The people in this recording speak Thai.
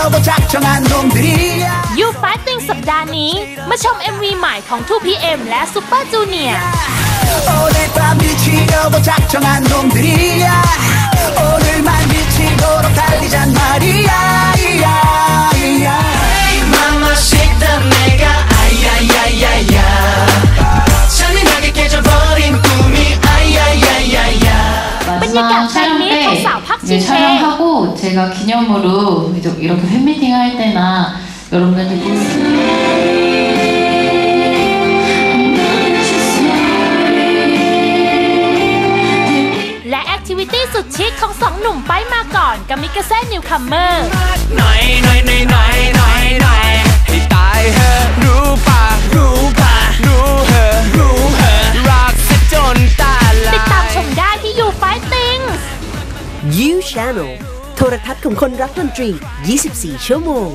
치려고 작정한 놈들이야 ยูฟ i ติ้งสัปดาห์นี้ มาชม MV ใหม่ของ 2PM และ Super Junior 오늘 밤 미치려고 작정한 놈들이야 오늘만 미치도록 달리잔 말이야 이야 이야 맘마시다 내가 아야야야야 잔인하게 깨져버린 꿈이 아야야야야 บรรยากาศแฟนมีตของสาวพักจิ 이제 นเฮ 촬영하고 제가 기념으로 이제 이렇게 팬미팅 할 때나 여러분들한테 꼭และแอคทิวิตี้สุดชิคของสองหนุ่มไปมาก่อนกับมิกาเซ่นิวคัมเมอร์ หน่อยหน่อยหน่อยหน่อยหน่อยหน่อยให้ตายเหอะรู้ป่ะรู้ป่ะรู้เหอะรู้เหอะรักซะจนตาลา ติดตามช ย มได้ที่ยูฟ i ติ้ง You Channel โ ทรทัศน์ของคนรักดนตรี 24 ชั่วโมง